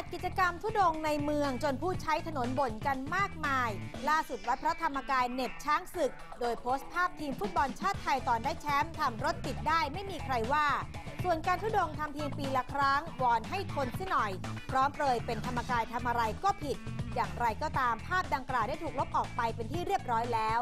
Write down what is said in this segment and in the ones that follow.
จัดกิจกรรมทุดงในเมืองจนผู้ใช้ถนนบ่นกันมากมาย ล่าสุดวัดพระธรรมกายเน็บช้างศึก โดยโพสต์ภาพทีมฟุตบอลชาติไทยตอนได้แชมป์ทำรถติดได้ไม่มีใครว่า ส่วนการทุดงทำเพียงปีละครั้งวอนให้ทนเสียหน่อย พร้อมเปรยเป็นธรรมกายทำอะไรก็ผิด อย่างไรก็ตามภาพดังกล่าวได้ถูกลบออกไปเป็นที่เรียบร้อยแล้ว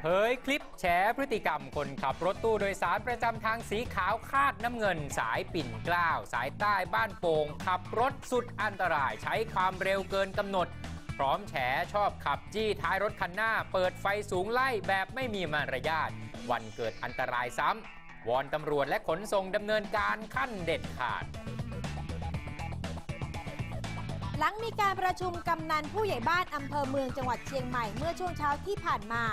เผยคลิป ฉพฤติกรรมคนขับรถตู้โดยสารประจำทางสีขาวคาดน้ำเงิน สายปิ่นเกล้าสายใต้บ้านโป่งขับรถสุดอันตรายใช้ความเร็วเกินกำหนด พร้อมแฉชอบขับจี้ท้ายรถคันหน้า เปิดไฟสูงไล่แบบไม่มีมารยาทวันเกิดอันตรายซ้ำวอนตำรวจและขนส่งดำเนินการขั้นเด็ดขาด หลังมีการประชุมกำนันผู้ใหญ่บ้านอำเภอเมืองจังหวัดเชียงใหม่เมื่อช่วงเช้าที่ผ่านมา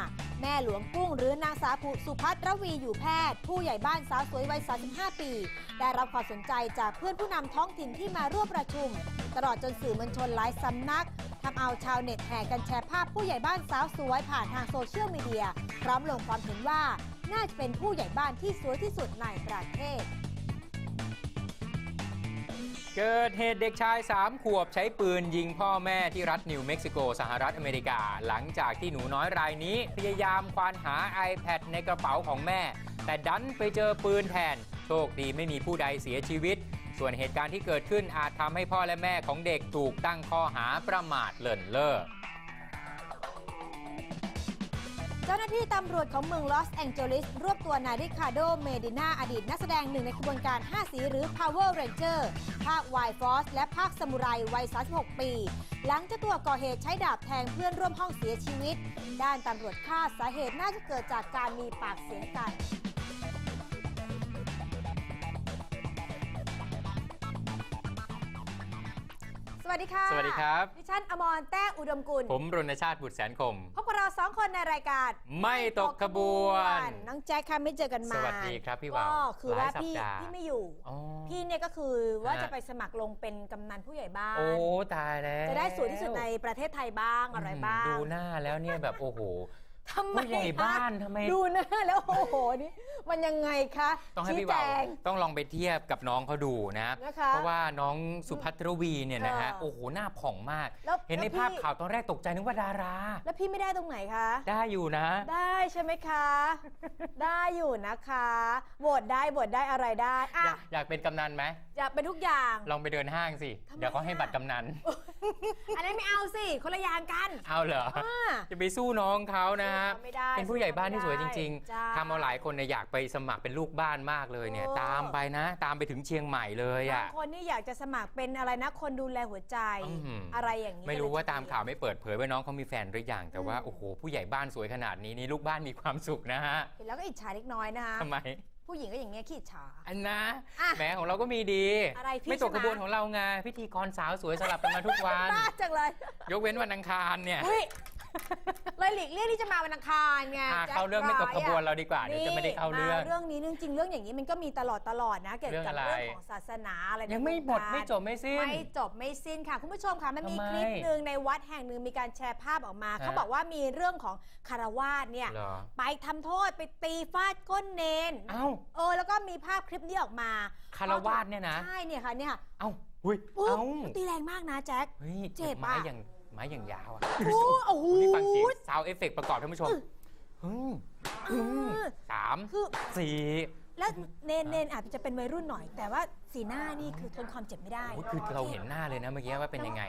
แม่หลวงกุ้งหรือนางสาวสุพัฒรวีอยู่แพทย์ ผู้ใหญ่บ้านสาวสวยวัย 35 ปี ได้รับความสนใจจากเพื่อนผู้นำท้องถิ่นที่มาร่วมประชุม ตลอดจนสื่อมวลชนหลายสำนักทำเอาชาวเน็ตแห่กันแชร์ภาพผู้ใหญ่บ้านสาวสวยผ่านทางโซเชียลมีเดียพร้อมลงความเห็นว่าน่าจะเป็นผู้ใหญ่บ้านที่สวยที่สุดในประเทศ เกิดเหตุเด็กชาย 3 ขวบใช้ปืนยิงพ่อแม่ที่รัฐนิวเม็กซิโก สหรัฐอเมริกา หลังจากที่หนูน้อยรายนี้ พยายามควานหา iPad ในกระเป๋าของแม่ แต่ดันไปเจอปืนแทน โชคดีไม่มีผู้ใดเสียชีวิต ส่วนเหตุการณ์ที่เกิดขึ้นอาจทำให้พ่อและแม่ของเด็กถูกตั้งข้อหาประมาทเลินเล่อ จ้าหน้าที่ตำรวจของเมืองลอสแองเจลิส รวบตัวนายริคาโด เมดินาอดีตนักแสดงหนึ่งในขบวนการ 5 สีหรือ Power Ranger ภาค Y Force และภาคสมุไรวัย 36 ปี หลังเจ้าตัวก่อเหตุใช้ดาบแทงเพื่อนร่วมห้องเสียชีวิต ด้านตำรวจคาดสาเหตุน่าจะเกิดจากการมีปากเสียงกัน วัสดีค่ะ สวัสดีครับ ดิฉันอมรแต้อุดมกุล ผมรณชาติบุตรแสนคม พบกับเราสองคนในรายการ ไม่ตกขบวน น้องแจ็คค่ะไม่เจอกันมา สวัสดีครับพี่วาวก็คือว่าหลายสัปพี่ดาห์พี่ไม่อยู่อ๋อพี่เนี่ยก็คือว่าฮะจะไปสมัครลงเป็นกำนันผู้ใหญ่บ้าน โอ้ตายแล้ว จะได้สวยที่สุดในประเทศไทยบ้างอะไรบ้าง ดูหน้าแล้วเนี่ยแบบโอ้โห ทำไมผู้ใหญ่บ้านทำไม ดูหน้าแล้วโอ้โหนี่มันยังไงคะต้องให้ชี้พี่แจบ่าวงต้องลองไปเทียบกับน้องเขาดูนะ นะคะเพราะว่าน้องสุภัทรวีเนี่ยนะฮะค่ะโอ้โหหน้าผ่องมาก แล้วเห็นในแล้วพี่ ภาพข่าวตอนแรกตกใจนึกว่าดารา แล้วพี่ไม่ได้ตรงไหนคะ ได้อยู่นะ ได้ใช่ไหมคะ ได้อยู่นะคะโหวตได้โหวตได้อะไรได้อะอยากอยากเป็นกำนันไหมจะเป็นทุกอย่าง ลองไปเดินห้างสิ ทำไมเดี๋ยวเขาให้อะบัตรกำนัน อันนั้นไม่เอาสิคนละอย่างกันเอาเหรอ อ่า จะไปสู้น้องเขานะฮะสู้เขาไม่ได้เป็นผู้ใหญ่บ้านที่สวยจริงใช่ๆทำเอาหลายคนเนี่ยอยากไปสมัครเป็นลูกบ้านมากเลยเนี่ยโอ้ตามไปนะ ตามไปถึงเชียงใหม่เลยบาอะงคนนี่อยากจะสมัครเป็นอะไรนะคนดูแลหัวใจอื้อหือออะไรอย่างนี้ ไม่รู้ว่าก็เลยตามข่าวไม่เปิดเผยว่าน้องเขามีแฟนหรือยังแต่ว่าอืมโอ้โหผู้ใหญ่บ้านสวยขนาดนี้นี่ลูกบ้านมีความสุขนะฮะเห็นแล้วก็อิจฉาเล็กน้อยนะคะทำไมผู้หญิงก็อย่างเงี้ยขี้อิจฉาอันนะอะแหมของเราก็มีดีอะไรพี่ไม่ตกใช่กไหมระบวนของเราไงพิธีกรสาวสวยสลับกันมาทุกวันบ้าจังเลย ยกเว้นวันอังคารเนี่ยอุ้ย เลยหลีกเลี่ยงที่จะมาวันอังคารไงอะแจ็คเข้าเรื่องไม่ตกขบวนร้ายอะเราดีกว่าเดี๋ยวจะไม่ได้เข้าเรื่องเรื่องนี้เรื่องจริงเรื่องอย่างนี้มันก็มีตลอดตลอดนะเกี่ยวเรื่องกับอะไร เรื่องของศาสนาอะไรในยังไม่หมดวงการไม่จบไม่สิ้น ไม่จบไม่สิ้นค่ะ คุณผู้ชมค่ะมันมีทำไมคลิปหนึ่งในวัดแห่งหนึ่งมีการแชร์ภาพออกมา ฮะ เขาบอกว่ามีเรื่องของคารวาสเนี่ย เหรอไปทำโทษไปตีฟาดก้นเนนเอ้าเออแล้วก็มีภาพคลิปนี้ออกมาคารวาสเนี่ยนะ ใช่เนี่ยค่ะเนี่ยค่ะเอ้าหุ้ยปุ๊บเอ้าตีแรงมากนะแจ็ค เฮ้ยเจ็บอะ ไม้อย่าง ไม้อย่างยาวอะโอ้โอ้โหนี่ฟังเสียงซาวเอฟเฟกประกอบท่านผู้ชมหึ่มหึ่มสามคือสี่แล้วเนนเนนอาจจะเป็นวัยรุ่นหน่อย แต่ว่าสีหน้านี่คือทนความเจ็บไม่ได้โอ้ยคือเราเห็นหน้าเลยนะเมื่อกี้ว่าเป็นยังไง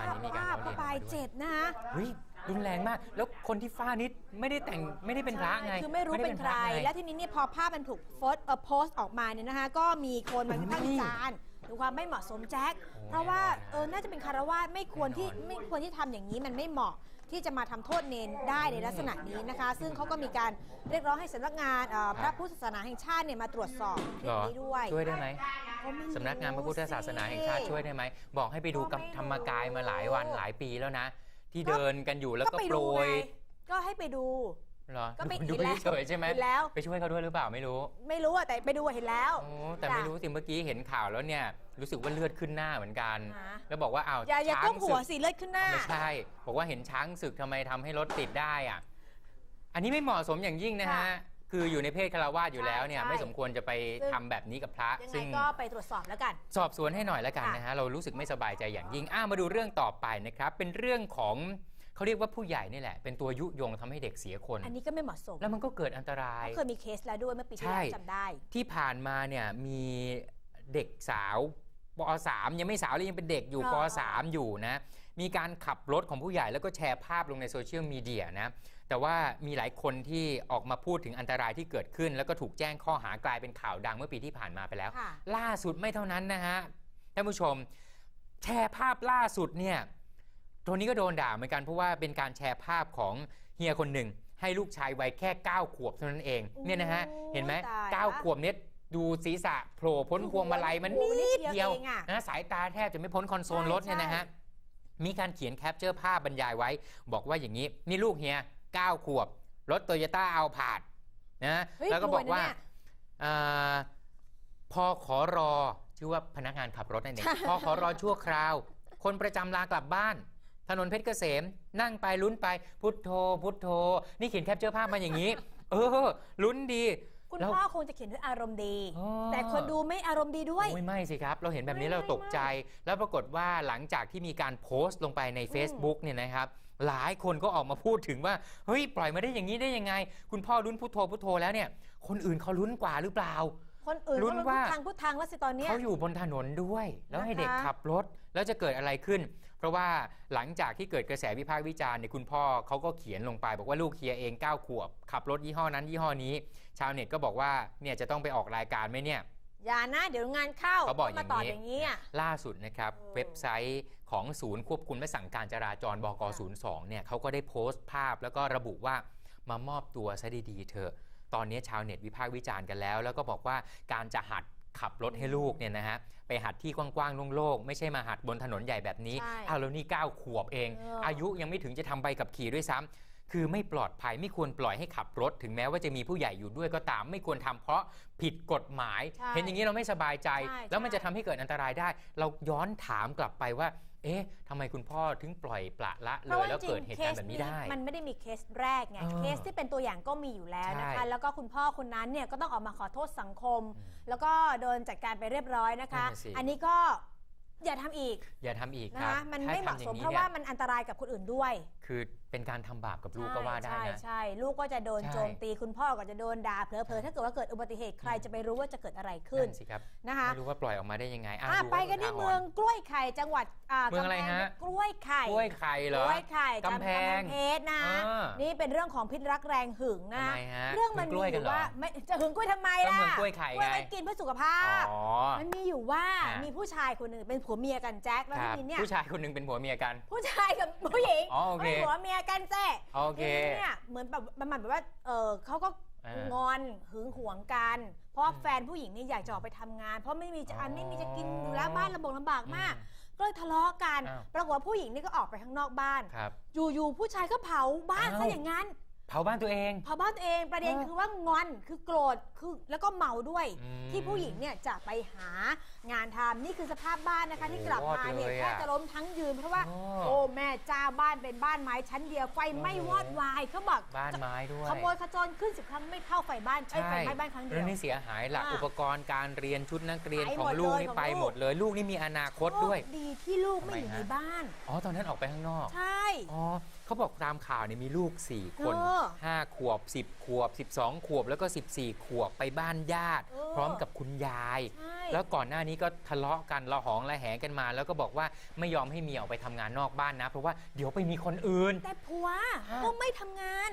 อันนี้มีการว่าร้องพเรียนปลายมาด้วยเจ็บนะคะเฮ้ยรุนแรงมาก แล้วคนที่ฟาดนิดไม่ได้แต่งไม่ได้เป็นพระไงใช่คือไม่รู้ด้เป็นใครพะไงและทีนี้เนี่ยพอภาพมันถูกโพสต์เอ่อโพสต์ออกมาเนี่ยนะคะก็มีคนมาวิพากษ์วิจารณ์ ถึงความไม่เหมาะสมแจ็คโอ้เพราะว่าแน่นอนนะเออน่าจะเป็นคารวาสไม่ควรที่แน่นอนไม่ควรที่ทำอย่างนี้มันไม่เหมาะที่จะมาทำโทษเนนได้ในลักษณะนี้นะคะ ซึ่งเขาก็มีการเรียกร้องให้สำนักงานเอ่อพระพุทธศาสนาแห่งชาติเนี่ยมาตรวจสอบคลิเหรปอนี้ด้วยช่วยได้ไหมก็ไม่รู้สำนักงานพระพุทธศาสนาแห่งชาติสิช่วยได้ไหมบอกให้ไปดูกับก็ไม่รู้ธรรมกายมาหลายวันหลายปีแล้วนะ ที่ก็เดินกันอยู่แล้วก็ไปโปรดูไงยก็ให้ไปดู เหรอก็ไปดูเห็นแล้วเฉยๆใช่ไหมเห็นแล้ว ไปช่วยเขาด้วยหรือเปล่าไม่รู้ไม่รู้อะแต่ไปดูอะเห็นแล้ว โอ้แต่ไม่รู้สิเมื่อกี้เห็นข่าวแล้วเนี่ยรู้สึกว่าเลือดขึ้นหน้าเหมือนกัน ฮะ แล้วบอกว่าอ้าวอย่าอย่าช้าก้งมหัศึวกสิเลือดขึ้นหน้า ไม่ใช่ บอกว่าเห็นช้างศึกทำไมทำให้รถติดได้อะอันนี้ไม่เหมาะสมอย่างยิ่งนะฮะค่ะคคืออยู่ในเพศคารวาสอยู่แล้วเนี่ยใช่ไม่สมควรจะไปซึ่ง ทำแบบนี้กับพระยังไงซึ่งก็ไปตรวจสอบแล้วกัน สอบสวนให้หน่อยแล้วกันค่ะนะฮะ เรารู้สึกไม่สบายใจอย่างยิ่ง อ้ามาดูเรื่องต่อไปนะครับ เป็นเรื่องของ เขาเรียกว่าผู้ใหญ่นี่แหละ เป็นตัวยุยงทำให้เด็กเสียคน อันนี้ก็ไม่เหมาะสม แล้วมันก็เกิดอันตรายเคยมีเคสแล้วด้วยเมื่อปีที่ใช่แล้วจำได้ ที่ผ่านมาเนี่ยมีเด็กสาวป .3 ยังไม่สาวเลยยังเป็นเด็กอยู่อ่าป .3 อยู่นะ มีการขับรถของผู้ใหญ่แล้วก็แชร์ภาพลงในโซเชียลมีเดียนะ แต่ว่ามีหลายคนที่ออกมาพูดถึงอันตรายที่เกิดขึ้น แล้วก็ถูกแจ้งข้อหากลายเป็นข่าวดังเมื่อปีที่ผ่านมาไปแล้วค่ะล่าสุดไม่เท่านั้นนะฮะท่านผู้ชม แชร์ภาพล่าสุดเนี่ย ตัวนี้ก็โดนด่าเหมือนกันเพราะว่าเป็นการแชร์ภาพของเฮียคนหนึ่ง ให้ลูกชายวัยแค่ 9 ขวบเท่านั้นเองโอ้ยเนี่ยนะฮะเห็นไหมตายละเก้าขวบเนี่ยดูศีรษะโผล่พ้นพวงมาลัยมันโอ้โหนิดนิดเดีเดียยววเองอะนะสายตาแทบจะไม่พ้นคอนโซลใช่รถเนี่ยนะฮะมีการเขียนแคปเจอร์ภาพบรรยายไว้ บอกว่าอย่างนี้ นี่ลูกเฮีย9ขวบ รถโตโยต้าเอาผาดนะเฮ้ยแล้วก็บอกว่ารวยนะเนี่ยอ่าพอขอรอชื่อว่าพนักงานขับรถนั่นเองใช่พอขอรอชั่วคราว คนประจำลากลับบ้าน ถนนเพชรเกษม นั่งไปลุ้นไป พุทโธ พุทโธ นี่เขียนแคปเจอร์ภาพมาอย่างนี้ เออ ลุ้นดี คุณแล้วพ่อคงจะเขียนด้วยอารมณ์ดี อ๋อ แต่คนดูไม่อารมณ์ดีด้วย โอ้ยไม่สิครับ เราเห็นแบบนี้ไม่เราไม่ตกใจ แล้วปรากฏว่าหลังจากที่มีการโพสต์ลงไปใน Facebook เนี่ยนะครับ หลายคนก็ออกมาพูดถึงว่า เฮ้ย ปล่อยมาได้อย่างนี้ได้ยังไง คุณพ่อลุ้นพุทโธพุทโธแล้วเนี่ย คนอื่นเขาลุ้นกว่าหรือเปล่า คนอื่นลุ้เขานลุ้นว่าพุทธังพุทธังแล้วสิตอนเนี้ย เขาอยู่บนถนนด้วย แล้วให้นะคะ เด็กขับรถ แล้วจะเกิดอะไรขึ้นเพ ราะว่าหลังจากที่เกิดกระแสวิพากษ์วิจารณ์เนี่ยคุณพ่อเขาก็เขียนลงไป บอกว่าลูกเฮียเอง 9 ขวบ ขับรถยี่ห้อนั้นยี่ห้อนี้ ชาวเน็ตก็บอกว่าเนี่ยจะต้องไปออกรายการไหมเนี่ยอย่านะ เดี๋ยวงานเข้าเขาบอกอย่างนี้มาตอบอย่างนี้อะล่าสุดนะครับเออเว็บไซต์ของศูนย์ควบคุมและสั่งการจราจรบก 02 เนี่ยเขาก็ได้โพสต์ภาพแล้วก็ระบุว่ามามอบตัวซะดีๆเถอะตอนนี้ชาวเน็ตวิพากษ์วิจารณ์กันแล้ว แล้วก็บอกว่าการจะหัด ขับรถให้ลูกเนี่ยนะฮะไปหัดที่กว้างๆโล่งๆไม่ใช่มาหัดบนถนนใหญ่แบบนี้ใช่อ้าวแล้วนี่9ขวบเอง เอออ อายุยังไม่ถึงจะทำใบขับขี่ด้วยซ้ำคือไม่ปลอดภัยไม่ควรปล่อยให้ขับรถ ถึงแม้ว่าจะมีผู้ใหญ่อยู่ด้วยก็ตาม ไม่ควรทำเพราะผิดกฎหมาย ใช่เห็นอย่างนี้เราไม่สบายใจ ใช่แล้วมันใช่ จะทำให้เกิดอันตรายได้ เราย้อนถามกลับไปว่า เอ๊ะทำไมคุณพ่อถึงปล่อยปละละเพเลราะยว่าแล้วจริเกิดงเหตุเคการสณ์แบบนี้นี้ได้ มันไม่ได้มีเคสแรกไงเออเคสที่เป็นตัวอย่างก็มีอยู่แล้วนะใช่คะ แล้วก็คุณพ่อคนนั้นเนี่ยก็ต้องออกมาขอโทษสังคมอืมแล้วก็โดนจัดการไปเรียบร้อยนะคะนั่นน่ะสิอันนี้ก็อย่าทำอีก อย่าทำอีกนะครับคะมันถ้ไม่เหทำมาะอย่สมงนี้เพราะนี่ยว่ามันอันตรายกับคนอื่นด้วย คือ เป็นการทำบาปกับลูกก็ว่าได้ใช่นะใช่ลูกก็จะโดนใช่โจมตีคุณพ่อก็จะโดนด่าเผลอๆถ้าเกิดว่าเกิดอุบัติเหตุใครจะไปรู้ว่าจะเกิดอะไรขึ้นนั่นสิครับนะคะไม่รู้ว่าปล่อยออกมาได้ยังไงอะอะดูไปว้กันที่ป็เมืองกล้วยไข่จังหวัดอ่าเมืองอะไรกำแพฮะกล้วยไข่กล้วยไข่เหรอกล้วยไข่กำแพงเพชรนะอ่านี่เป็นเรื่องของพิษรักแรงหึงนะทำไมฮะเรื่องมันหึงกมีล้วยอกันยู่เหรอว่าไม่จะหึงกล้วยทำไมก็ล่ะเหมือนกล้วยไข่กล้วยไงไว้กินเพื่อสุขภาพอ๋อมันมีอยู่ว่าอะมีผู้ชายคนหนึ่งเป็นผัวเมียกันแจ็คแล้วคทีรับนี้เนี่ยผู้ชายคนหนึงเป็นผัวเมียกัน ผู้ชายกับผู้หญิงอ๋อโอเคเป็นผัวเมียกันแจ้โอเคทีนี้เนี่ยเหมือนแบบมันแบบว่าเออเขาก็อ่างอนหึงหวงกัน เพราะว่าแฟนผู้หญิงนี่อยากจะออกไปทำงาน เพราะไม่มีจะอันไม่มีจะกินอยู่แล้วบ้านลำบากลำบากมาก ก็เลยทะเลาะกัน อ้าว ปรากฏว่าผู้หญิงนี่ก็ออกไปข้างนอกบ้าน ครับ อยู่ๆผู้ชายก็เผาบ้านอ้าวซะอย่างนั้น เผาบ้านตัวเอง เผาบ้านตัวเองประเด็นเออคือว่างอนคือโกรธคือแล้วก็เมาด้วย อืมที่ผู้หญิงเนี่ยจะไปหางานทำนี่คือสภาพบ้านนะคะที่กลับมาเนี่ยโอ้โหแทบจะล้มทั้งยืนเพราะว่าโอ้โอ้แม่จ้าบ้านเป็นบ้านไม้ชั้นเดียวไฟไหม้โอ้โหวอดวายเขาบอกบ้านไม้ด้วยขโมยขจรขึ้นสิบครั้งไม่เท่าไฟบ้านไอ้ยไฟไหม้บ้านครั้งเดีเรื่ยอวงนี้เสียหายหลักอ่าอุปกรณ์การเรียนชุดนักเรียนไปขอหมงดลูกเลยนี่ของไปลูกหมดเลยลูกนี่มีอนาคตด้วย โชดีที่ลูกไม่อยู่ทำไมในฮะบ้าน อ๋อตอนนั้นออกไปข้างนอก ใช่ อ๋อ เขาบอกตามข่าวเนี่ยมีลูก 4 คน เออ5 ขวบ 10 ขวบ 12 ขวบแล้วก็ 14 ขวบไปบ้านญาติ เออพร้อมกับคุณยาย ใช่ แล้วก่อนหน้านี้ก็ทะเลาะกันระหองระแหงกันมา แล้วก็บอกว่าไม่ยอมให้เมียออกไปทำงานนอกบ้านนะ เพราะว่าเดี๋ยวไปมีคนอื่น แต่ผัวอ้าวก็ไม่ทำงาน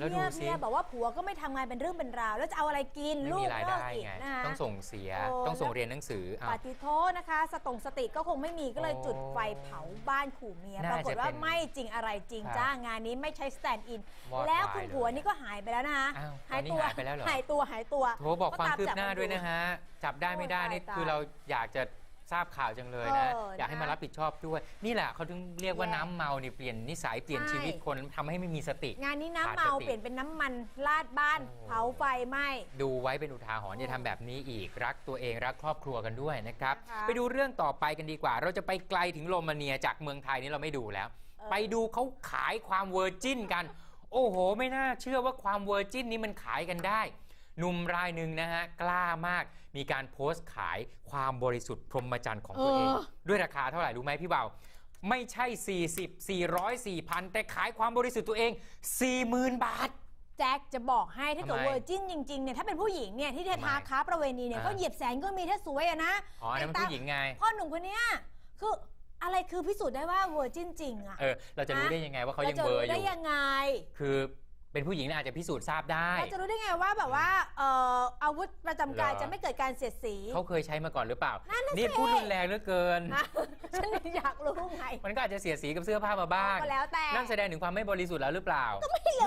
แล้วดูเมียสิ เมียบอกว่าผัวก็ไม่ทำงานเป็นเรื่องเป็นราว แล้วจะเอาอะไรกินไม่ลูมีกรายเลิได้กอีกไง นะคะ ต้องส่งเสีย โอ้ ต้องส่งเรียนหนังสืออ้าวปฏิโทษนะคะ สตงสติก็คงไม่มีก็เลยโอ้จุดไฟเผาบ้านขู่เมีย น่าปรากฏว่าจะเป็นไม่จริงอะไรจริงครับจ้างานนี้ไม่ใช้สแตนด์อิน วอดแล้ววายคุณผัวเลยนี่ก็หายไปแล้วนะคะอ้าวหายตอนนี้ตัวหายไปแล้วเหรอ หายตัวหายตัวโทรบอกความคืบก็ตามจับหน้ามันด้วยอยู่นะฮะ จับได้ไม่ได้โอ้ยนี่ตาย คือเราอยากจะ ทราบข่าวจังเลยนะ เอออยากให้นะมารับผิดชอบด้วย นี่แหละเขาถึงเรียกว่าแย่น้ำเมาเนี่ยเปลี่ยนนิสัยเปลี่ยนใช่ ชีวิตคนทำให้ไม่มีสติ งานนี้น้ำขาดเมาสติเปลี่ยนเป็นน้ำมันลาดบ้าน โอ้ เผาไฟไหม้ ดูไว้เป็นอุทาหรณ์อย่าทำแบบนี้อีกรักตัวเองรักครอบครัวกันด้วยนะครับ นะคะไปดูเรื่องต่อไปกันดีกว่า เราจะไปไกลถึงโรมาเนียจากเมืองไทยนี่เราไม่ดูแล้วเออ ไปดูเขาขายความเวอร์จินกัน โอ้โห ไม่น่าเชื่อว่าความเวอร์จินนี้มันขายกันได้ หนุ่มรายหนึ่งนะฮะกล้ามากมีการโพสต์ขายความบริสุทธิ์พรหมจรรย์ของตัวเอง เออ ด้วยราคาเท่าไหร่รู้ไหมพี่เบาไม่ใช่ 40 400 4,000 แต่ขายความบริสุทธิ์ตัวเอง 40,000 บาท แจ็คจะบอกให้ถ้าเกิดทำไมเวอร์จินจริงๆเนี่ยถ้าเป็นผู้หญิงเนี่ยที่เททำไมทาค้าประเวณีเนี่ยอ่า ก็เหยียบแสนก็มีถ้าสวยอะนะอ๋ออันนั้นมันผู้หญิงไง พ่อหนุ่มคนเนี้ยคืออะไรคือพิสูจน์ได้ว่าเวอร์จินจริงอะเออ เราจะรู้ได้ยังไงว่าเขายังจะเบลอรู้อได้ยู่ ยังไง คือ เป็นผู้หญิงน่าอาจจะพิสูจน์ทราบได้ เราจะรู้ได้ไงว่าแบบว่าเอ่ออาวุธประจำกายเหรอ จะไม่เกิดการเสียดสี เขาเคยใช้มาก่อนหรือเปล่า นั่นน่ะนี่สิพูดรุนแรงเหลือเกินนะฉันอยากรู้ไงมันก็อาจจะเสียดสีกับเสื้อผ้ามาบ้าง ก็แล้วแต่ นั่นแสดงถึงความไม่บริสุทธิ์แล้วหรือเปล่า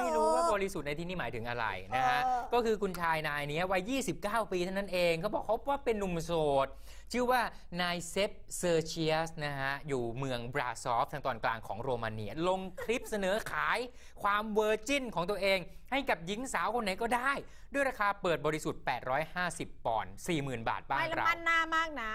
ไม่รู้รู้ว่าบริสุทธิ์ในที่นี้หมายถึงอะไรนะฮะ เออ ก็คือคุณชายนายนี้วัย 29 ปีเท่านั้นเองเขาบอกเขาว่าเป็นหนุ่มโสดชื่อว่านายเซฟเซอร์เชียสนะฮะ อยู่เมืองบราซอฟทางตอนกลางของโรมาเนีย ลงคลิปเสนอขายความเวอร์จินของตัวเอง ให้กับหญิงสาวคนไหนก็ได้ ด้วยราคาเปิดบริสุทธิ์ 850 ปอนด์40,000 บาทบ้านไม่ละเรามันหน้ามากนะ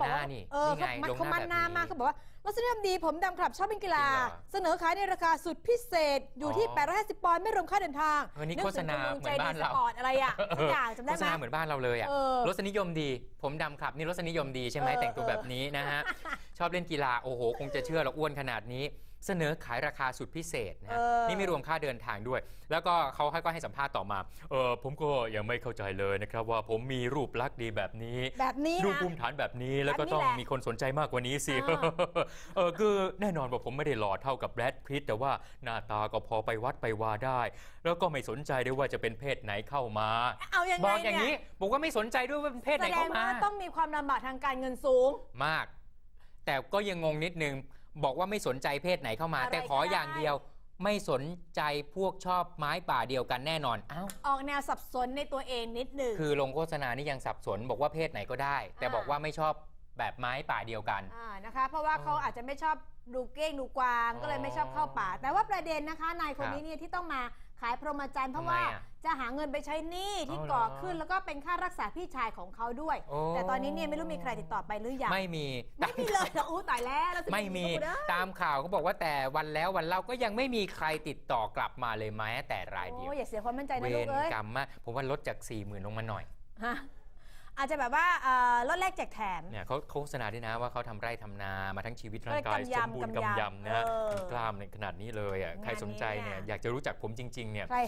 บอกว่าหน้านี่เออนี่ไงเขามันลงหน้าเขามันหน้าแบบนี้มากเขาบอกว่า รสนิยมดีผมดำครับชอบเป็นกีฬาจริงเหรอเสนอขายในราคาสุดพิเศษอยู่ที่อ๋อ850 ปอนด์ไม่รวมค่าเดินทางเออนี่กโฆษณาถึงคุณลุงใจเหมือนบ้านดีเราสปอร์ตอะไรอะทุกอย่างจำได้โฆไหษมณาเหมือนบ้านเราเลยอะเออรสนิยมดี ผมดำครับนี่รสนิยมดีใช่ไหมเออแต่งตัวแบบนี้นะฮะชอบเล่นกีฬาโอ้โห คงจะเชื่อเราอ้วนขนาดนี้ เสนอขายราคาสุดพิเศษนะฮะเออ นี่ไม่รวมค่าเดินทางด้วย แล้วก็เขาให้ก็ให้สัมภาษณ์ต่อมาเออผมก็ยังไม่เข้าใจเลยนะครับว่าผมมีรูปลักษณ์ดีแบบนี้ แบบนี้ดูนะ ภูมิฐานแบบนี้แล้วก็แบบนี้ต้องแหละมีคนสนใจมากกว่านี้สิ อ่า เออคือแน่นอนว่าผมไม่ได้หล่อเท่ากับแบรดพิตแต่ว่าหน้าตาก็พอไปวัดไปวาได้ แล้วก็ไม่สนใจด้วยว่าจะเป็นเพศไหนเข้ามา เอายังบไงอกอย่างเนี่นี้ยบอกว่าไม่สนใจด้วยว่าเป็นเพศไหแสนดเข้างมา ว่าต้องมีความลำบากทางการเงินสูง มาก แต่ก็ยังงงนิดนึง บอกว่าไม่สนใจเพศไหนเข้ามา อะไรแต่ขอก็ได้ อย่างเดียว ไม่สนใจพวกชอบไม้ป่าเดียวกันแน่นอนอ้าวออกแนวสับสนในตัวเองนิดหนึ่ง คือลงโฆษณานี่ยังสับสน บอกว่าเพศไหนก็ได้ แต่อ่า บอกว่าไม่ชอบแบบไม้ป่าเดียวกัน อ่านะคะ เพราะว่าเขาอาจจะไม่ชอบดูเก้งดูกวาง อ๋อก็เลยไม่ชอบเข้าป่า แต่ว่าประเด็นนะคะนายคนครับนี้เนี่ยที่ต้องมา ขายพรหมจรรย์เพราะทำไมว่าอะจะหาเงินไปใช้หนี้ที่เอาเหรอก่อขึ้นแล้วก็เป็นค่ารักษาพี่ชายของเขาด้วย โอ้ แต่ตอนนี้เนี่ยไม่รู้มีใครติดต่อไปหรือยัง ไม่มีไม่มีเลยเหรออู้ตายแล้วเราจะไม่มีดูนะตามข่าวเขาบอกว่าแต่วันแล้ววันเล่าก็ยังไม่มีใครติดต่อกลับมาเลยแม้แต่รายเดียวโอ้อย่าเสียความมั่นใจเวนะลูกรเอ้ยกรรมมากผมว่าลดจาก4 0,000ลงมาหน่อย ฮะ อาจจะแบบว่าเอ่อลดแลกแจกแถมเนี่ยเขาโฆษณาด้วยนะว่าเขาทำไร่ทำนามาทั้งชีวิตร่างเออกายกำสยำมบูรณ์กำกำยำยำนะฮะเออกล้ามในขนาดนี้เลยอะงานใครสนใจเนี่ยนี้เนี่ยอยากจะรู้จักผมจริง ๆ เนี่ยใคร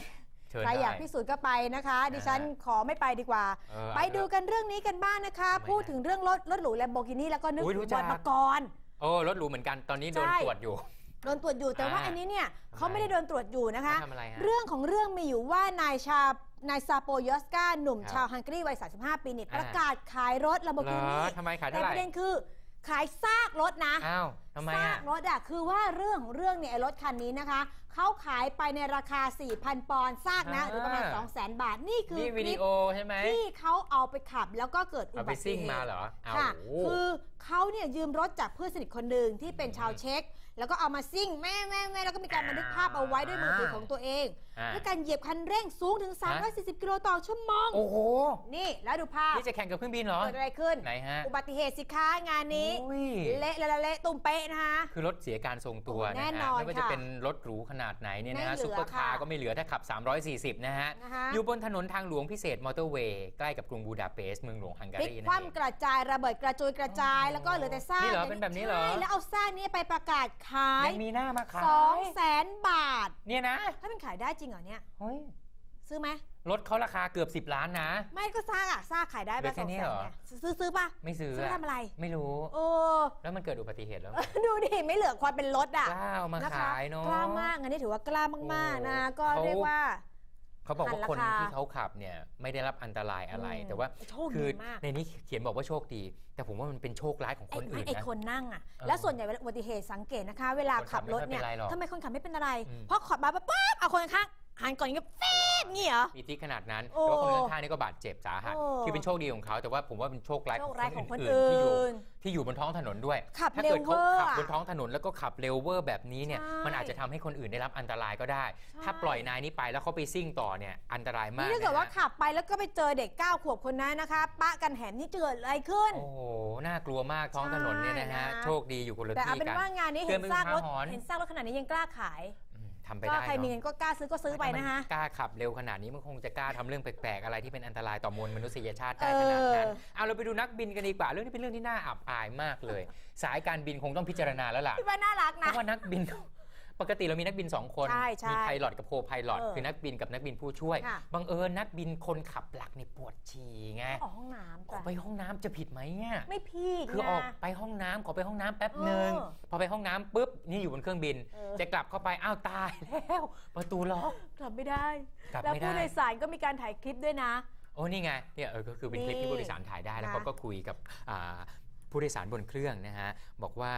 เชิญใครได้อยากพิสูจน์ก็ไปนะคะ ดิฉันขอไม่ไปดีกว่าเออไปดูกันเรื่องนี้กันบ้างนะคะทำไมพูดถึงเรื่องรถรถหรูแลมโบกินี่แล้วก็นึกอุ๊ยถึรู้งจับกอยปกรณ์โอ้รถหรูเหมือนกันตอนนี้โดนใช่ตรวจอยู่ โดนตรวจอยู่แต่ว่าอ่าอันนี้เนี่ยทำไมเขาไม่ได้โดนตรวจอยู่นะคะเขาทำอะไรฮะเรื่องของเรื่องมีอยู่ว่านายชานายซาโปยอสกาหนุ่มครับชาวฮังการีวัย 35 ปีนี่อ่า ประกาศขายรถลมโบเหรกิอนี่ทำไมขายแต่เท่าไหปร่ระเด็นคือขายซากรถนะ อ้าวทำไมซาอะ กรถอะคือว่าเรื่องของเรื่องเนี่ยไอ้รถคันนี้นะคะ เขาขายไปในราคา 4,000 ปอนด์ซากนะ อ่า หรือประมาณ 200,000 บาท นี่คือนี่ควิลิดีปโอใช่ไหมที่เขาเอาไปขับแล้วก็เกิดอุเอาบัไปติซิ่งเหมาตุเหรออ้าวค่ะ โอ้คือเขาเนี่ยยืมรถจากเพื่อนสนิทคนหนึ่งที่เป็นชาวเช็ก แล้วก็เอามาซิ่งแม่แม่แม่แล้วก็มีการบันทึกภาพเอาไว้ด้วยมือถือของตัวเองด้วยการเหยียบคันเร่งสูงถึง 340 กิโลต่อชั่วโมง โอ้โห นี่แล้วดูภาพ นี่จะแข่งกับเครื่องบินเหรอ เกิดอะไรขึ้น ไหนฮะ อุบัติเหตุสิคะงานนี้โอ้ยเละละละเละตุ่มเป๊ะนะคะ คือรถเสียการทรงตัวโอ้แน่นะนฮะอนไม่ว่าจะค่ะเป็นรถหรูขนาดไหนเนี่ยนะไม่ฮะเหลือซุปเปอร์คาร์ค่ะก็ไม่เหลือถ้าขับ 340 นะฮะนะคะอยู่บนถนนทางหลวงพิเศษมอเตอร์เวย์ใกล้กับกรุงบูดาเปสต์เมืองหลวงฮังกาพลิกรีคนั่นเองว่ำกระจายระเบิดกระจุยกระจาย แล้วก็เหลือแต่ซากนี่เหรอเป็นแบบนี้เหรอใช่แล้วเอาซากนี้ไปประกาศขายยังมีหน้ามาขายสองแสนบาท เนี่ยนะ ถ้าเป็นขายได้จริงเหรอเนี่ย เฮ้ยซื้อไหมรถเขาราคาเกือบ 10 ล้านนะ ไม่ก็ซากอะซากขายได้เหลืปะอแค่สองนี้แสนเหรอ เนี่ยซื้อซื้อปะไม่ซื้อซื้ออะทำอะไร ไม่รู้ โอ้ แล้วมันเกิดอุบัติเหตุแล้ว ดูดิ ไม่เหลือความเป็นรถอะกล้าเอามานะคะขายเนาะ กล้ามากอันนี้ถือว่ากล้ามากๆนะ โอ้ก็เขาเรียกว่า เขาบอกว่าหันราคนคาที่เขาขับเนี่ยไม่ได้รับอันตรายอะไรอืมแต่ว่าโชคคืดีอมากในนี้เขียนบอกว่าโชคดี แต่ผมว่ามันเป็นโชคร้ายของไอ้คนอื่นไอ้นะคนนั่งอะเออแล้วส่วนใหญ่เวลาอุบัติเหตุสังเกตนะคะ เวลาขับรถเนี่ยคนขับไม่ค่อยเป็นไรหรอกทำไมคนขับไม่เป็นอะไรอืมเพราะขับมาปั๊บเอาคนข้างๆ หันก่อนอย่างเงี้ยฟีดงี้เหรอ มีที่ขนาดนั้นโอ้แต่ว่าคนข้างๆนี่ก็บาดเจ็บสาหัส โอ้คือเป็นโชคดีของเขาแต่ว่าผมว่าเป็นโชคร้ายโชคร้ายของคนที่อื่อยู่นที่อยู่บนท้องถนนด้วย ขับถ้าเร็วเกิดเขาเวอร์ขับอะบนท้องถนนแล้วก็ขับเร็วเวอร์แบบนี้เนี่ย ใช่มันอาจจะทำให้คนอื่นได้รับอันตรายก็ได้ ใช่ ถ้าปล่อยนายนี้ไปแล้วเขาไปซิ่งต่อเนี่ยอันตรายมากนี่ถ้าเกิดว่านะฮะขับไปแล้วก็ไปเจอเด็ก 9 ขวบคนนั้นนะคะ ปะกันแหมนี่จะเกิดอะไรขึ้น โอ้โหน่ากลัวมากท้องถนนเนี่ยนะฮะใช่นะ โชคดีอยู่คนละแต่เอาที่เป็นกัน ว่างานนี้เตืเห็อนนเป็นซากรถอุทาหรณ์ เห็นซากรถขนาดนี้ยังกล้าขายอืม ทำไปก็ได้ใครมีเนาะเงินก็กล้าซื้อก็ซื้อไปนะคะ ถ้ามักล้าขับเร็วขนาดนี้มันคงจะกล้าทำเรื่องแปลกๆ อะไรที่เป็นอันตรายต่อมวลมนุษยชาติได้ขนาดนั้น เออ เอาเราไปดูนักบินกันดีกว่า เรื่องนี้เป็นเรื่องที่น่าอับอายมากเลย สายการบินคงต้องพิจารณาแล้วล่ะพี่ว่าน่ารักเพนะ ราะว่านักบิน ปกติเรามีนักบิน 2 คน ใช่ใช่มีไพลอตกับโคไพลอตเออคือนักบินกับนักบินผู้ช่วย ค่ะ บังเอิญนักบินคนขับหลักนี่ปวดฉี่ไงออกห้องน้ำขอจ้ะไปห้องน้ำจะผิดไหมเนี่ยไม่พี่ คือออกนะไปห้องน้ำขอไปห้องน้ำแป๊บหนึ่งเออพอไปห้องน้ำปุ๊บนี่อยู่บนเครื่องบิน เออ จะกลับเข้าไปอ้าวตายแล้ว ประตูล็อกกลับไม่ได้ กลับแล้วไม่ผู้ได้โดยสารก็มีการถ่ายคลิปด้วยนะ โอ้นี่ไงเนี่ยเออก็คือเป็นคลิปนี่ที่ผู้โดยสารถ่ายได้แล้วนะเขาก็คุยกับอ่าผู้โดยสารบนเครื่องนะฮะบอกว่า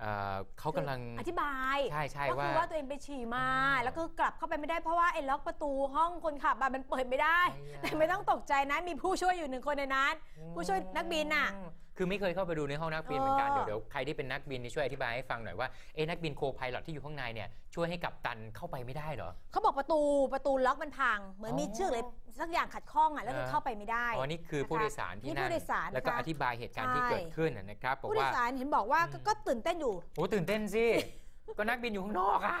เอ่อเขากำลังอธิบายใช่ใช่ก็คือว่าว่าตัวเองไปฉี่มาอืมแล้วก็กลับเข้าไปไม่ได้เพราะว่าไอ้ล็อกประตูห้องคนขับอะมันเปิดไม่ได้ไอ้ยาแต่ไม่ต้องตกใจนะมีผู้ช่วยอยู่หนึ่งคนในนั้น ผู้ช่วยนักบินน่ะ คือไม่เคยเข้าไปดูในห้องนักบินเหมือนกันเออเดี๋ยวเดี๋ยวใครที่เป็นนักบินนี่ช่วยอธิบายให้ฟังหน่อยว่าเอ๊ะนักบินโคไพลอตที่อยู่ข้างในเนี่ยช่วยให้กับตันเข้าไปไม่ได้เหรอเขาบอกประตูประตูล็อกมันพัง เหมือนอ๋อมีเชือกเลยสักอย่างขัดข้องอะแล้วคือเออเข้าไปไม่ได้อ๋อนี่คือผู้โดยสารที่นี่นั่ผู้งโดยสารแล้วก็นะคะอธิบายเหตุการณ์ที่ใช่เกิดขึ้นนะนะครับบอกผู้โดว่ายสารเห็นบอกว่าอืมก็ก็ตื่นเต้นอยู่โอ้ตื่นเต้นสิก็นักบินอยู่ข้างนอกอะ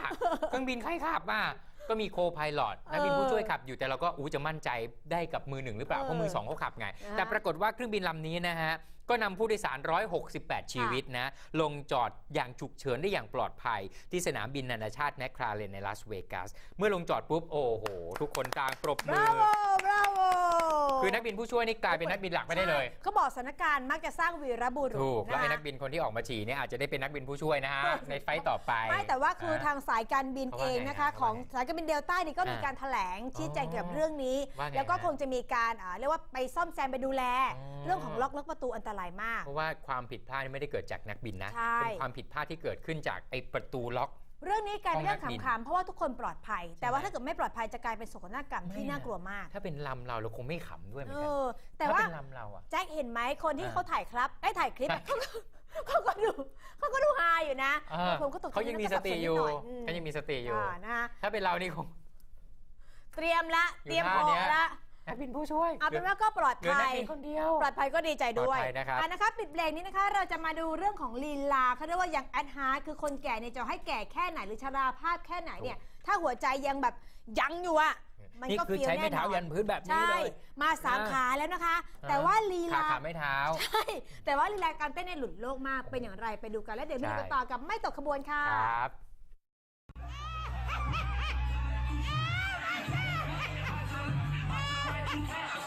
เครื่องบินใครขับอะก็มีโคไพลอตนักบินผู้ช่วยขับอยู่แต่เราก็อู้จะมั่นใจได้กับมือหนึ่งหรือเปล่าเออเพราะมือสองเขาขับไงอ่าแต่ปรากฏว่าเครื่องบินลำนี้นะฮะ ก็นำผู้โดยสาร 168 ชีวิตนะ ลงจอดอย่างฉุกเฉินได้อย่างปลอดภัย ที่สนามบินนานาชาติแมคคราเรนในลาสเวกัส เมื่อลงจอดปุ๊บ โอ้โห ทุกคนต่างปรบบมืราอโวบราโวคือนักบินผู้ช่วยนี่กลายเป็นนักบินหลักไม่ได้เลยใช่เขาบอกสถานการณ์มักจะสร้างวีรบุรุษถูก แล้วไอ้ะคะนักบินคนที่ออกมาฉี่เนี่ยอาจจะได้เป็นนักบินผู้ช่วยนะฮะ ในไฟต์ต่อไป ไม่แต่ว่าคือทางสายการบินเขาเอว่างไงนะคะ ฮะของเขาว่าไงสายการบินเดลต้านี่ก็มีอ่าการแถลงชี้แจงอ๋อเกี่ยวกับเรื่องนี้ ว่าไงแล้วก็ฮะคงจะมีการอ่าเรียกว่าไปซ่อมแซมไปดูแลอ๋อเรื่องของล็อกล็อกประตูอันตรายมาก เพราะว่าความผิดพลาดนี่ไม่ได้เกิดจากนักบินนะใช่เป็นความผิดพลาดที่เกิดขึ้นจากไอ้ประตูล็อกเรื่องนี้กลายเป็นเรื่องของนักบินขำๆเพราะว่าทุกคนปลอดภัย แต่ว่าใช่ไหมถ้าเกิดไม่ปลอดภัยจะกลายเป็นโศกนาฏกรรมที่ไม่น่าน่ะกลัวมาก ถ้าเป็นลำเราเราคงไม่ขำด้วยเหมืเออนกันอแต่ถ้าว่าเป็นลำเราอะแจ็คเห็นไหมคนที่อ่าเขาถ่ายครับไอ้ยถ่ายคลิปอะเขาก็เขาก็ดูเขาก็ดูฮาอยู่นะเออผมก็ตกใจเขายังมีนะสติอยู่ก็สับสนนิดหน่อืมเขายังมีสติอยู่อ่านะถ้าเป็นเรานี่คงเตรียมละอยู่เตรียมท่าพอเนี้ยละ นักบินผู้ช่วยเอาเป็นว่าก็ปลอดเหลือภันักย บินคนเดียว ปลอดภัยก็ดีใจด้วยปลอดภัยนะครับ อะนะคะปิดเบรกนี้นะคะ เราจะมาดูเรื่องของลีลาเขาเรียกว่ายังแอดฮาร์ดคือคนแก่เนี่ยจะให้แก่แค่ไหนหรือชราภาพแค่ไหนเนี่ย ถ้าหัวใจยังแบบยังอยู่อะ มันนี่ก็คือเฟี้ยวใช้ไม้แน่นเท้าอนยันพื้นแบบนี้ใช่ เลย มาสามอ่า ขาแล้วนะคะ แต่ว่าลีขาลา ขาไม่เท้า ใช่ แต่ว่าลีลาการเต้นในยหลุดโลกมากเป็นอย่างไรไปดูกันแล้วเดี๋ยวมีใช่ กันต่อกับไม่ตกขบวนค่ะ ครับ Take Yeah.